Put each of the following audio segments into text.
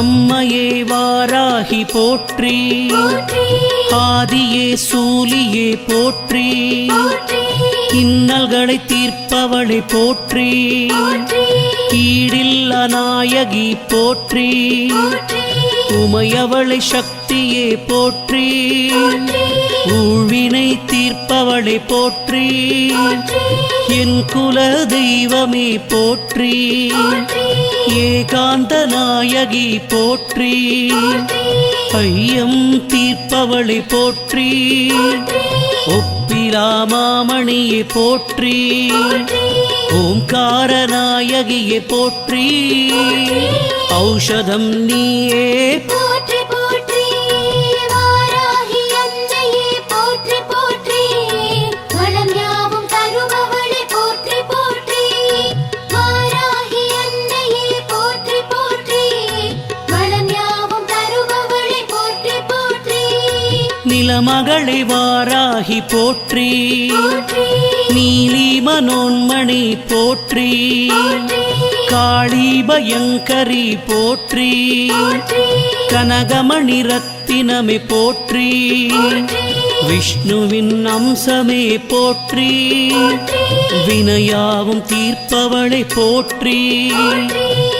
அம்மையே வாராகி போற்றி. ஆதியே சூலியே போற்றி. இன்னல்களை தீர்ப்பவளை போற்றி. கீழில்ல நாயகி போற்றி. உமையவளை சக்தியே போற்றி. ஊழ்வினை தீர்ப்பவளை போற்றி. என் குல தெய்வமே போற்றி. ஏகாந்த நாயகி போற்றி. போற்றி ஐயம் தீர்ப்பவளை போற்றி. ஒப்பிலாமாமணியை போற்றி. ஓம்கார நாயகியை போற்றி. ஔஷதம் நீயே நிலமகளை வாராகி போற்றி. நீலி மனோன்மணி போற்றி. காளி பயங்கரி போற்றி. போற்றி. கனகமணி ரத்தினமே போற்றி. விஷ்ணுவின் அம்சமே போற்றி. வினையாவும் தீர்ப்பவளை போற்றி.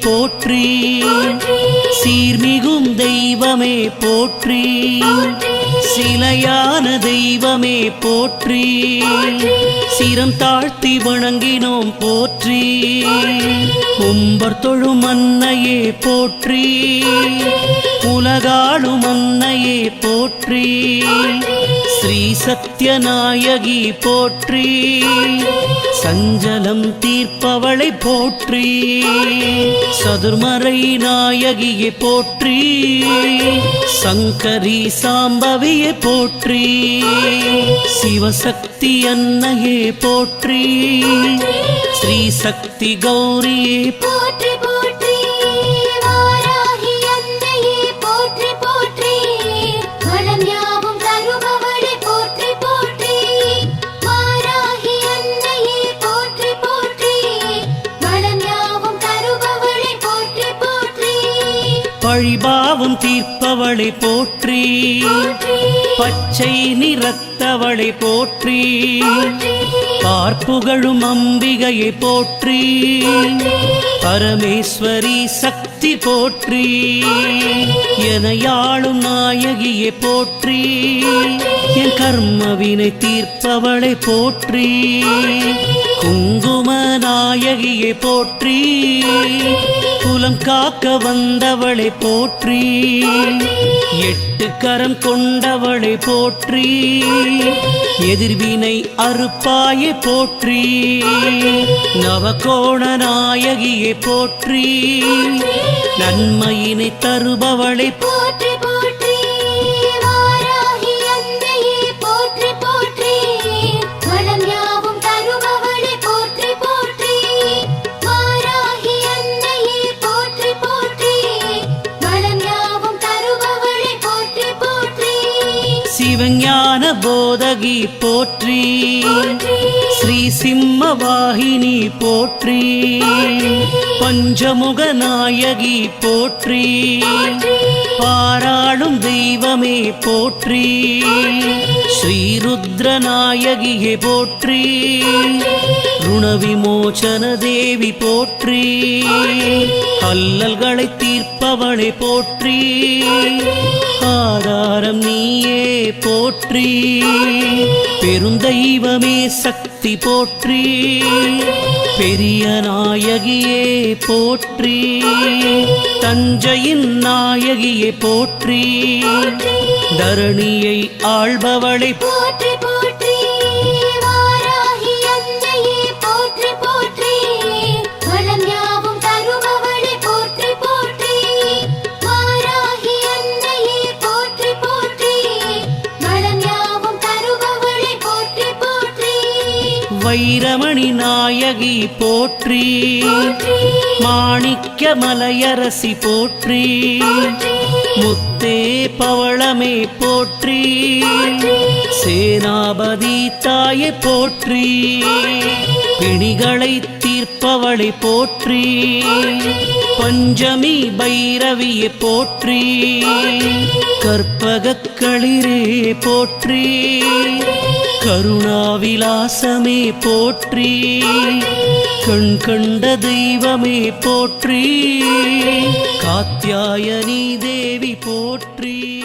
போற்றி. போற்றி. சீர்மிகும் தெய்வமே போற்றி. சிலையான தெய்வமே போற்றி. சிரம் தாழ்த்தி வணங்கினோம் போற்றி. கும்பர் தொழும் அன்னையே போற்றி. உலகாளும் அன்னையே போற்றி. ஸ்ரீ சத்யநாயகி போற்றி. சஞ்சலம் தீர்ப்பவளை போற்றி. சதுர்மறை நாயகியை போற்றி. சங்கரி சாம்பவியை போற்றி. சிவசக்தி அன்னையே போற்றி. ஸ்ரீ சக்தி கௌரியே போற்றி தீர்ப்பவளை போற்றி. பச்சை நிறத்தவளை போற்றி. போற்றி. பார்ப்புகழும் அம்பிகையை போற்றி. பரமேஸ்வரி சக்தி சக்தி போற்றி. எனையாளும் நாயகியை போற்றி. என் கர்மவினை தீர்ப்பவளை போற்றி. குங்கும நாயகியை போற்றி. குலம் காக்க வந்தவளை போற்றி. எட்டு கரம் கொண்டவளை போற்றி. எதிர்வினை அறுப்பாயை போற்றி. நவகோண நாயகியை போற்றி. நன்மையினை தருபவளை. போற்றி. போதகி போற்றி. ஸ்ரீ சிம்மவாகினி போற்றி. பஞ்சமுக நாயகி போற்றி. பாராளும் தெய்வமே போற்றி. ஸ்ரீருத்ர நாயகியே போற்றி. ருணவிமோச்சன தேவி போற்றி. அல்லல்களை தீர்ப்பவளை போற்றி. ஆதாரம் நீயே போற்றி. பெருந்தெய்வமே சக்தி போற்றி பெரிய நாயகியே போற்றி தஞ்சையின் நாயகியே போற்றி தரணியை ஆள்பவளை போற்றி வைரமணி நாயகி போற்றி. மாணிக்க மலையரசி போற்றி. போற்றி. முத்தே பவளமே போற்றி. சேனாபதி தாயை போற்றி. பிணிகளை தீர்ப்பவளை போற்றி. பஞ்சமி பைரவியை போற்றி. கற்பகக்களிரே போற்றி. கருணாவிலாசமே போற்றி. கண் கண்ட தெய்வமே போற்றி. காத்தியாயனி தேவி போற்றி.